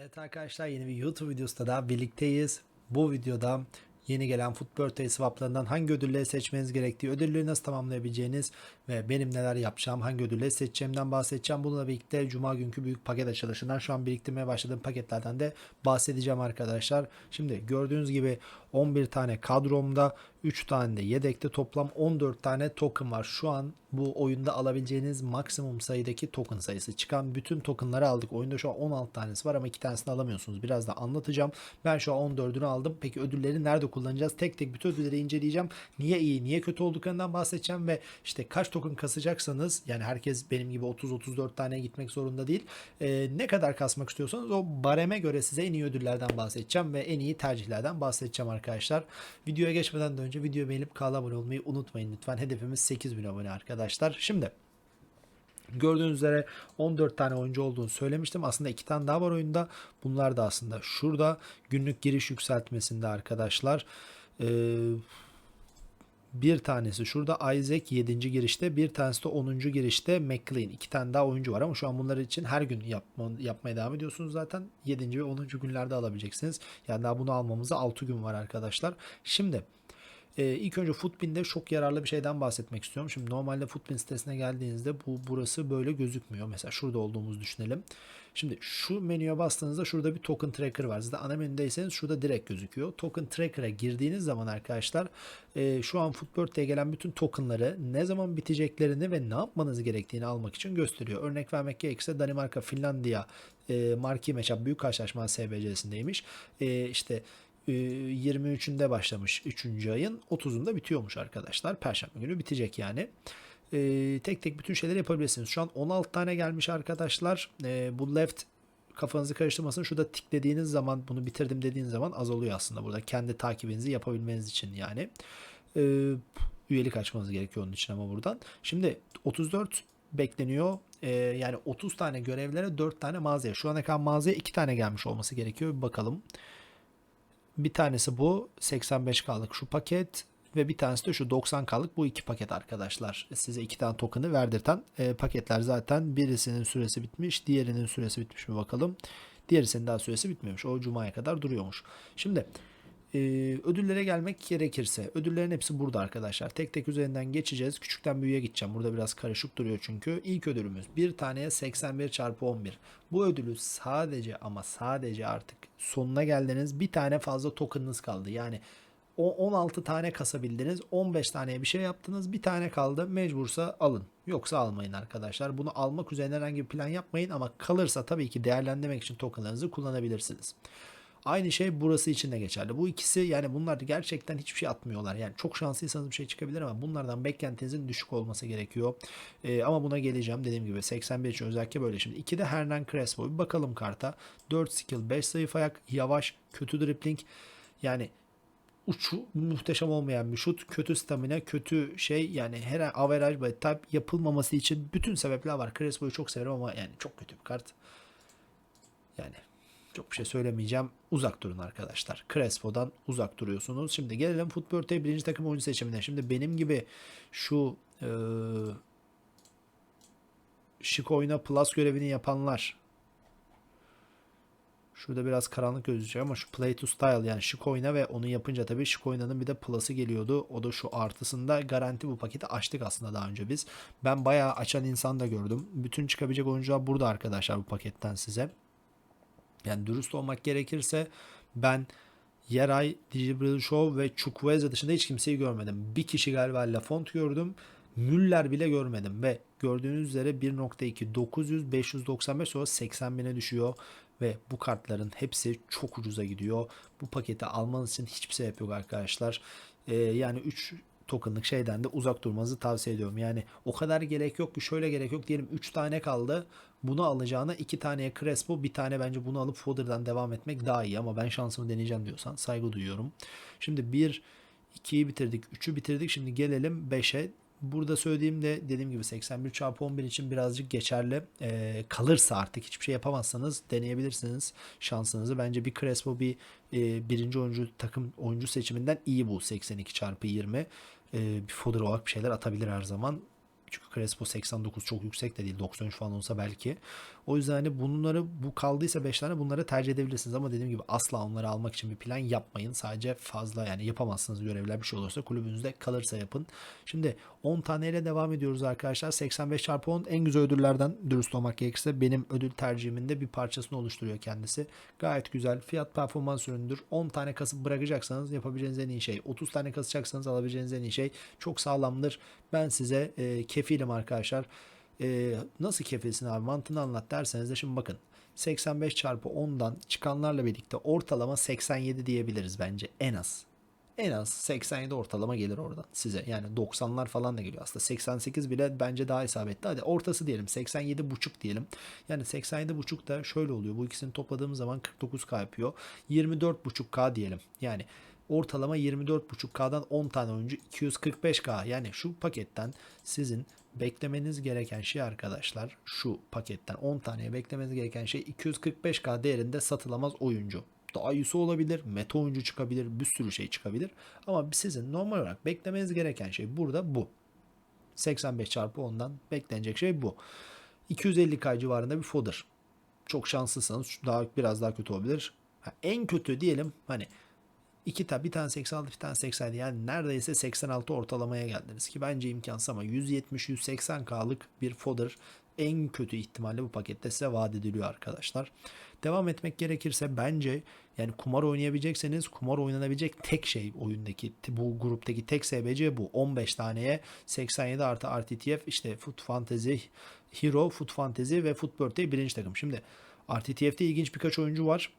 Evet arkadaşlar yeni bir YouTube videosunda da birlikteyiz. Bu videoda yeni gelen Football Birthday swaplarından hangi ödülleri seçmeniz gerektiği, ödülleri nasıl tamamlayabileceğiniz ve benim neler yapacağım, hangi ödülleri seçeceğimden bahsedeceğim. Bununla birlikte Cuma günkü büyük paket açılışından şu an biriktirmeye başladığım paketlerden de bahsedeceğim arkadaşlar. Şimdi gördüğünüz gibi 11 tane kadromda 3 tane de yedekte toplam 14 tane token var. Şu an bu oyunda alabileceğiniz maksimum sayıdaki token sayısı. Çıkan bütün tokenları aldık. Oyunda şu an 16 tanesi var ama 2 tanesini alamıyorsunuz. Biraz da anlatacağım. Ben şu an 14'ünü aldım. Peki ödülleri nerede kullanacağız? Tek tek bütün ödülleri inceleyeceğim. Niye iyi, niye kötü olduklarından bahsedeceğim ve işte kaç token kasacaksanız yani herkes benim gibi 30-34 tane gitmek zorunda değil. Ee, ne kadar kasmak istiyorsanız o bareme göre size en iyi ödüllerden bahsedeceğim ve en iyi tercihlerden bahsedeceğim arkadaşlar. Videoya geçmeden de önce videoyu beğenip kanala abone olmayı unutmayın lütfen. Hedefimiz 8000 abone arkadaşlar. Şimdi Gördüğünüz üzere 14 tane oyuncu olduğunu söylemiştim. Aslında iki tane daha var oyunda. Bunlar da aslında şurada günlük giriş yükseltmesinde arkadaşlar. Ee, bir tanesi şurada Isaac 7. girişte bir tanesi de 10. girişte McLean. İki tane daha oyuncu var ama şu an bunlar için her gün yapma, yapmaya devam ediyorsunuz zaten. 7. ve 10. günlerde alabileceksiniz. Yani daha bunu almamıza 6 gün var arkadaşlar. Şimdi ee, ilk önce Footbin'de çok yararlı bir şeyden bahsetmek istiyorum. Şimdi normalde Footbin sitesine geldiğinizde bu burası böyle gözükmüyor. Mesela şurada olduğumuzu düşünelim. Şimdi şu menüye bastığınızda şurada bir token tracker var. Siz de ana menüdeyseniz şurada direkt gözüküyor. Token tracker'a girdiğiniz zaman arkadaşlar e, şu an Footbird'e gelen bütün tokenları ne zaman biteceklerini ve ne yapmanız gerektiğini almak için gösteriyor. Örnek vermek gerekirse Danimarka, Finlandiya e, marki meçap büyük karşılaşma SBC'sindeymiş. E, işte 23'ünde başlamış 3. ayın 30'unda bitiyormuş arkadaşlar. Perşembe günü bitecek yani. Ee, tek tek bütün şeyleri yapabilirsiniz. Şu an 16 tane gelmiş arkadaşlar. Ee, bu left kafanızı karıştırmasın. Şurada tıkladığınız zaman bunu bitirdim dediğiniz zaman azalıyor aslında burada. Kendi takibinizi yapabilmeniz için yani. Ee, üyelik açmanız gerekiyor onun için ama buradan. Şimdi 34 bekleniyor. Ee, yani 30 tane görevlere 4 tane mağazaya. Şu ana kadar mağazaya 2 tane gelmiş olması gerekiyor. Bir bakalım. Bir tanesi bu 85K'lık şu paket ve bir tanesi de şu 90K'lık bu iki paket arkadaşlar. Size iki tane token'ı verdirten e, paketler zaten birisinin süresi bitmiş, diğerinin süresi bitmiş mi bakalım. Diğerisinin daha süresi bitmemiş. O cumaya kadar duruyormuş. Şimdi e, ödüllere gelmek gerekirse ödüllerin hepsi burada arkadaşlar. Tek tek üzerinden geçeceğiz. Küçükten büyüğe gideceğim. Burada biraz karışık duruyor çünkü. İlk ödülümüz bir taneye 81 çarpı 11. Bu ödülü sadece ama sadece artık sonuna geldiniz. Bir tane fazla tokenınız kaldı. Yani o 16 tane kasabildiniz. 15 taneye bir şey yaptınız. Bir tane kaldı. Mecbursa alın. Yoksa almayın arkadaşlar. Bunu almak üzerine herhangi bir plan yapmayın ama kalırsa tabii ki değerlendirmek için tokenlarınızı kullanabilirsiniz. Aynı şey burası için de geçerli. Bu ikisi yani bunlar gerçekten hiçbir şey atmıyorlar. Yani çok şanslıysanız bir şey çıkabilir ama bunlardan beklentinizin düşük olması gerekiyor. Ee, ama buna geleceğim. Dediğim gibi 81 için özellikle böyle. Şimdi 2'de Hernan Crespo. Bir bakalım karta. 4 skill, 5 zayıf ayak, yavaş, kötü dribbling. Yani uçu muhteşem olmayan bir şut, kötü stamina, kötü şey yani her average by type yapılmaması için bütün sebepler var. Crespo'yu çok severim ama yani çok kötü bir kart. Yani çok bir şey söylemeyeceğim. Uzak durun arkadaşlar. Crespo'dan uzak duruyorsunuz. Şimdi gelelim Football'te birinci takım oyuncu seçimine. Şimdi benim gibi şu e, şık oyuna plus görevini yapanlar Şurada biraz karanlık gözüküyor ama şu play to style yani şık oyna ve onu yapınca tabii şık oynanın bir de plus'ı geliyordu. O da şu artısında garanti bu paketi açtık aslında daha önce biz. Ben bayağı açan insan da gördüm. Bütün çıkabilecek oyuncular burada arkadaşlar bu paketten size. Yani dürüst olmak gerekirse ben Yeray, Digital Show ve Chukwueze dışında hiç kimseyi görmedim. Bir kişi galiba Lafont gördüm. Müller bile görmedim ve gördüğünüz üzere 1.2 900 595 sonra 80 bine düşüyor ve bu kartların hepsi çok ucuza gidiyor. Bu paketi almanız için hiçbir sebep yok arkadaşlar. Ee, yani 3 tokenlık şeyden de uzak durmanızı tavsiye ediyorum. Yani o kadar gerek yok ki şöyle gerek yok diyelim 3 tane kaldı. Bunu alacağına 2 taneye Crespo bir tane bence bunu alıp Fodder'dan devam etmek daha iyi ama ben şansımı deneyeceğim diyorsan saygı duyuyorum. Şimdi 1 2'yi bitirdik 3'ü bitirdik şimdi gelelim 5'e burada söylediğimde dediğim gibi 81 çarpı 11 için birazcık geçerli. Ee, kalırsa artık hiçbir şey yapamazsanız deneyebilirsiniz şansınızı. Bence bir Crespo bir e, birinci oyuncu takım oyuncu seçiminden iyi bu 82 çarpı 20. Ee, bir fodder olarak bir şeyler atabilir her zaman. Çünkü Crespo 89 çok yüksek de değil. 93 falan olsa belki. O yüzden hani bunları bu kaldıysa 5 tane bunları tercih edebilirsiniz ama dediğim gibi asla onları almak için bir plan yapmayın. Sadece fazla yani yapamazsınız görevler bir şey olursa kulübünüzde kalırsa yapın. Şimdi 10 taneyle devam ediyoruz arkadaşlar. 85 çarpı 10 en güzel ödüllerden dürüst olmak gerekirse benim ödül tercihimin de bir parçasını oluşturuyor kendisi. Gayet güzel fiyat performans ürünüdür. 10 tane kasıp bırakacaksanız yapabileceğiniz en iyi şey. 30 tane kasacaksanız alabileceğiniz en iyi şey. Çok sağlamdır. Ben size e, kefilim arkadaşlar. E, nasıl kefilsin abi mantığını anlat derseniz de şimdi bakın. 85 çarpı 10'dan çıkanlarla birlikte ortalama 87 diyebiliriz bence en az. En az 87 ortalama gelir oradan size. Yani 90'lar falan da geliyor aslında. 88 bile bence daha isabetli. Hadi ortası diyelim. 87 buçuk diyelim. Yani 87 buçuk da şöyle oluyor. Bu ikisini topladığımız zaman 49k yapıyor. 24 buçuk k diyelim. Yani ortalama 24.5K'dan 10 tane oyuncu 245K. Yani şu paketten sizin beklemeniz gereken şey arkadaşlar şu paketten 10 taneye beklemeniz gereken şey 245K değerinde satılamaz oyuncu. Daha iyisi olabilir, meta oyuncu çıkabilir, bir sürü şey çıkabilir. Ama sizin normal olarak beklemeniz gereken şey burada bu. 85 çarpı 10'dan beklenecek şey bu. 250K civarında bir fodder. Çok şanslıysanız daha biraz daha kötü olabilir. Ha, en kötü diyelim hani İki tane bir tane 86 bir tane 87 yani neredeyse 86 ortalamaya geldiniz ki bence imkansız ama 170-180K'lık bir fodder en kötü ihtimalle bu pakette size vaat ediliyor arkadaşlar. Devam etmek gerekirse bence yani kumar oynayabilecekseniz kumar oynanabilecek tek şey oyundaki bu gruptaki tek SBC bu. 15 taneye 87 artı RTTF işte Foot Fantasy Hero, Foot Fantasy ve Foot Birthday birinci takım. Şimdi RTTF'de ilginç birkaç oyuncu var.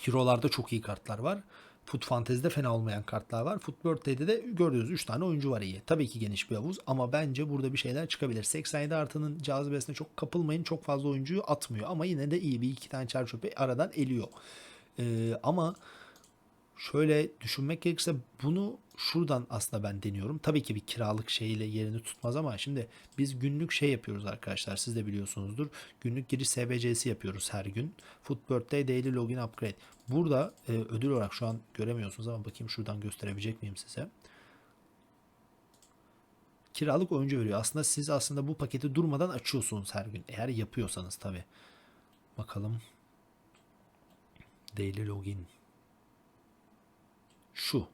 Hero'larda çok iyi kartlar var. Foot Fantasy'de fena olmayan kartlar var. Foot Birthday'de de gördüğünüz 3 tane oyuncu var iyi. Tabii ki geniş bir havuz ama bence burada bir şeyler çıkabilir. 87 artının cazibesine çok kapılmayın. Çok fazla oyuncuyu atmıyor ama yine de iyi bir iki tane çer aradan eliyor. Ee, ama şöyle düşünmek gerekirse bunu şuradan aslında ben deniyorum. Tabii ki bir kiralık şeyle yerini tutmaz ama şimdi biz günlük şey yapıyoruz arkadaşlar. Siz de biliyorsunuzdur. Günlük giriş SBC'si yapıyoruz her gün. Foot Birthday Daily Login Upgrade. Burada e, ödül olarak şu an göremiyorsunuz ama bakayım şuradan gösterebilecek miyim size? Kiralık oyuncu veriyor. Aslında siz aslında bu paketi durmadan açıyorsunuz her gün. Eğer yapıyorsanız tabii. Bakalım. Daily Login. Şu.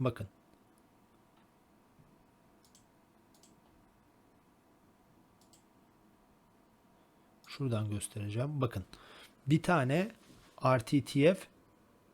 Bakın. Şuradan göstereceğim. Bakın. Bir tane RTTF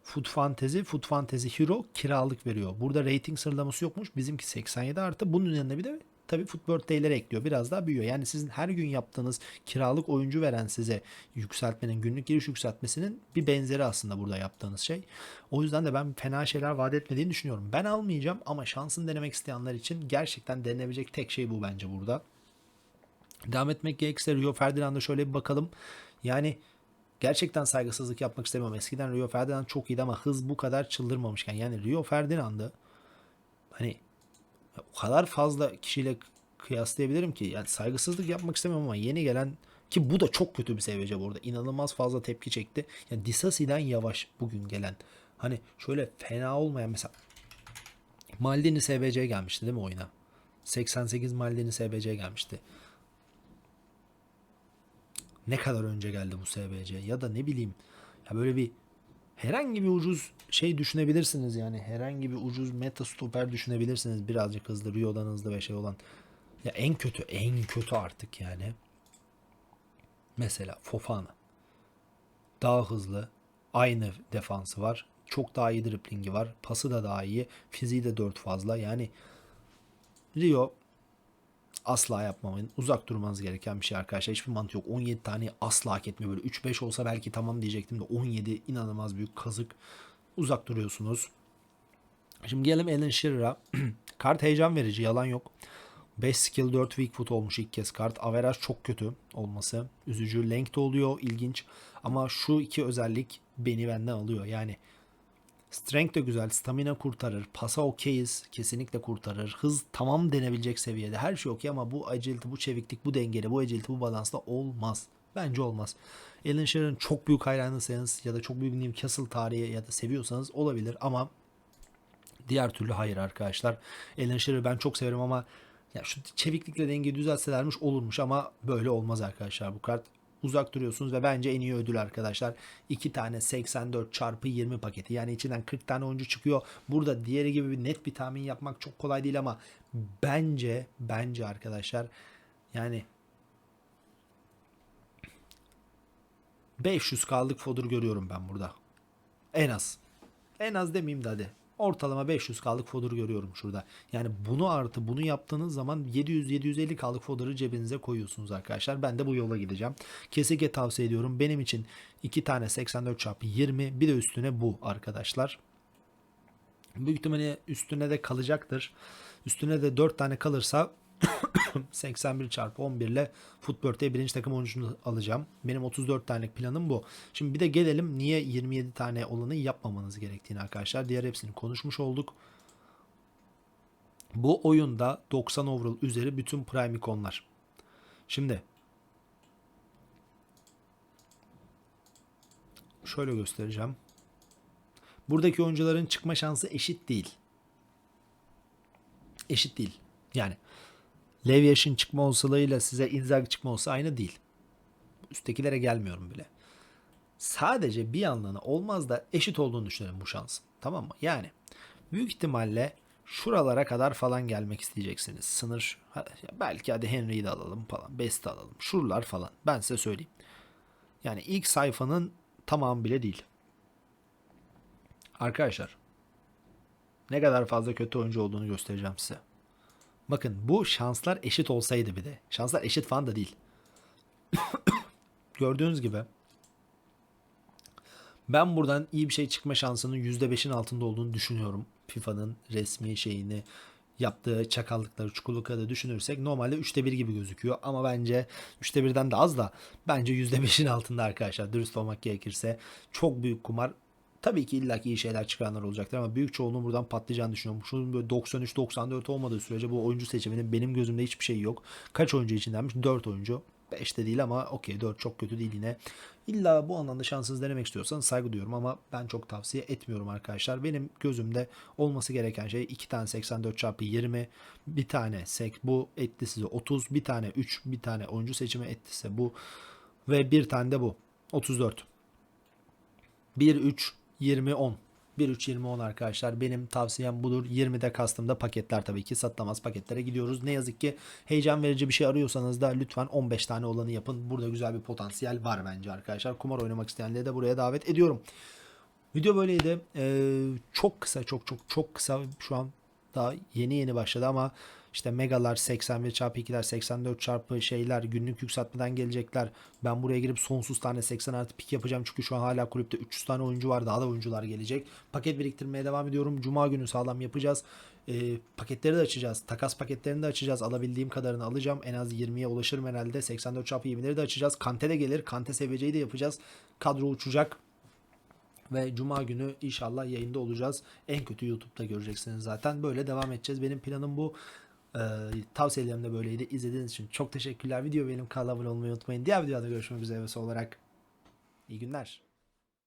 Food Fantasy, Food Fantasy Hero kiralık veriyor. Burada rating sıralaması yokmuş. Bizimki 87 artı. Bunun yanında bir de tabii Foot Birthday'leri ekliyor. Biraz daha büyüyor. Yani sizin her gün yaptığınız kiralık oyuncu veren size yükseltmenin, günlük giriş yükseltmesinin bir benzeri aslında burada yaptığınız şey. O yüzden de ben fena şeyler vaat etmediğini düşünüyorum. Ben almayacağım ama şansını denemek isteyenler için gerçekten denenebilecek tek şey bu bence burada. Devam etmek gerekirse Rio Ferdinand'a şöyle bir bakalım. Yani gerçekten saygısızlık yapmak istemiyorum. Eskiden Rio Ferdinand çok iyiydi ama hız bu kadar çıldırmamışken. Yani Rio Ferdinand'ı hani o kadar fazla kişiyle kıyaslayabilirim ki yani saygısızlık yapmak istemiyorum ama yeni gelen ki bu da çok kötü bir SVC bu arada. İnanılmaz fazla tepki çekti. Yani Disasi'den yavaş bugün gelen. Hani şöyle fena olmayan mesela Maldini SVC gelmişti değil mi oyuna? 88 Maldini SVC gelmişti. Ne kadar önce geldi bu SVC ya da ne bileyim ya böyle bir herhangi bir ucuz şey düşünebilirsiniz yani. Herhangi bir ucuz meta stoper düşünebilirsiniz. Birazcık hızlı Rio'dan hızlı ve şey olan. Ya en kötü en kötü artık yani. Mesela Fofana. Daha hızlı aynı defansı var. Çok daha iyi driplingi var. Pası da daha iyi. Fiziği de 4 fazla. Yani Rio asla yapmamayın. Uzak durmanız gereken bir şey arkadaşlar. Hiçbir mantığı yok. 17 tane asla hak etmiyor. Böyle 3-5 olsa belki tamam diyecektim de 17 inanılmaz büyük kazık. Uzak duruyorsunuz. Şimdi gelelim Alan Shearer'a. kart heyecan verici. Yalan yok. 5 skill 4 weak foot olmuş ilk kez kart. Averaj çok kötü olması. Üzücü. Length oluyor. ilginç. Ama şu iki özellik beni benden alıyor. Yani Strength de güzel. Stamina kurtarır. Pasa okeyiz. Kesinlikle kurtarır. Hız tamam denebilecek seviyede. Her şey okey ama bu agility, bu çeviklik, bu dengeli, bu agility, bu balansla olmaz. Bence olmaz. Alan Shearer'ın çok büyük hayranıysanız ya da çok büyük Newcastle tarihi ya da seviyorsanız olabilir ama diğer türlü hayır arkadaşlar. Alan Shearer'ı ben çok severim ama ya şu çeviklikle dengeyi düzeltselermiş olurmuş ama böyle olmaz arkadaşlar. Bu kart uzak duruyorsunuz ve bence en iyi ödül arkadaşlar. 2 tane 84 çarpı 20 paketi. Yani içinden 40 tane oyuncu çıkıyor. Burada diğeri gibi bir net bir tahmin yapmak çok kolay değil ama bence bence arkadaşlar yani 500 kaldık fodur görüyorum ben burada. En az. En az demeyeyim de hadi. Ortalama 500 kaldık fodur görüyorum şurada. Yani bunu artı bunu yaptığınız zaman 700-750 kaldık foduru cebinize koyuyorsunuz arkadaşlar. Ben de bu yola gideceğim. Kesinlikle tavsiye ediyorum. Benim için 2 tane 84 çarpı 20 bir de üstüne bu arkadaşlar. Büyük ihtimalle üstüne de kalacaktır. Üstüne de 4 tane kalırsa 81 çarpı 11 ile Footbird'e birinci takım oyuncusunu alacağım. Benim 34 tane planım bu. Şimdi bir de gelelim niye 27 tane olanı yapmamanız gerektiğini arkadaşlar. Diğer hepsini konuşmuş olduk. Bu oyunda 90 overall üzeri bütün prime ikonlar. Şimdi şöyle göstereceğim. Buradaki oyuncuların çıkma şansı eşit değil. Eşit değil. Yani Levyash'in çıkma olasılığıyla size Inzaghi çıkma olsa aynı değil. Üsttekilere gelmiyorum bile. Sadece bir yanlığına olmaz da eşit olduğunu düşünelim bu şansın. Tamam mı? Yani büyük ihtimalle şuralara kadar falan gelmek isteyeceksiniz. Sınır belki hadi Henry'yi de alalım falan. Best'i alalım. Şuralar falan. Ben size söyleyeyim. Yani ilk sayfanın tamamı bile değil. Arkadaşlar ne kadar fazla kötü oyuncu olduğunu göstereceğim size. Bakın bu şanslar eşit olsaydı bir de. Şanslar eşit falan da değil. Gördüğünüz gibi ben buradan iyi bir şey çıkma şansının %5'in altında olduğunu düşünüyorum. FIFA'nın resmi şeyini yaptığı çakallıkları, çukurlukları düşünürsek normalde 3'te 1 gibi gözüküyor. Ama bence 3'te 1'den de az da bence %5'in altında arkadaşlar. Dürüst olmak gerekirse. Çok büyük kumar. Tabii ki illaki iyi şeyler çıkaranlar olacaktır ama büyük çoğunluğu buradan patlayacağını düşünüyorum. Şunun böyle 93-94 olmadığı sürece bu oyuncu seçiminin benim gözümde hiçbir şey yok. Kaç oyuncu içindenmiş? 4 oyuncu. 5 de değil ama okey 4 çok kötü değil yine. İlla bu anlamda şansınız denemek istiyorsanız saygı duyuyorum ama ben çok tavsiye etmiyorum arkadaşlar. Benim gözümde olması gereken şey 2 tane 84 çarpı 20 bir tane sek bu etti size 30 bir tane 3 bir tane oyuncu seçimi etti size bu ve bir tane de bu 34 1 3 20 10 1-3-20-10 arkadaşlar. Benim tavsiyem budur. 20'de kastımda paketler tabii ki satılamaz paketlere gidiyoruz. Ne yazık ki heyecan verici bir şey arıyorsanız da lütfen 15 tane olanı yapın. Burada güzel bir potansiyel var bence arkadaşlar. Kumar oynamak isteyenleri de buraya davet ediyorum. Video böyleydi. Ee, çok kısa çok çok çok kısa şu an daha yeni yeni başladı ama işte megalar 81 çarpı 2'ler 84 çarpı şeyler günlük yükseltmeden gelecekler. Ben buraya girip sonsuz tane 80 artı pik yapacağım çünkü şu an hala kulüpte 300 tane oyuncu var daha da oyuncular gelecek. Paket biriktirmeye devam ediyorum. Cuma günü sağlam yapacağız. E, paketleri de açacağız. Takas paketlerini de açacağız. Alabildiğim kadarını alacağım. En az 20'ye ulaşırım herhalde. 84 çarpı 20'leri de açacağız. Kante de gelir. Kante seveceği de yapacağız. Kadro uçacak ve cuma günü inşallah yayında olacağız. En kötü YouTube'da göreceksiniz zaten. Böyle devam edeceğiz. Benim planım bu. Ee, tavsiyelerim de böyleydi. İzlediğiniz için çok teşekkürler. Video benim kanala abone olmayı unutmayın. Diğer videoda görüşmek üzere ve olarak iyi günler.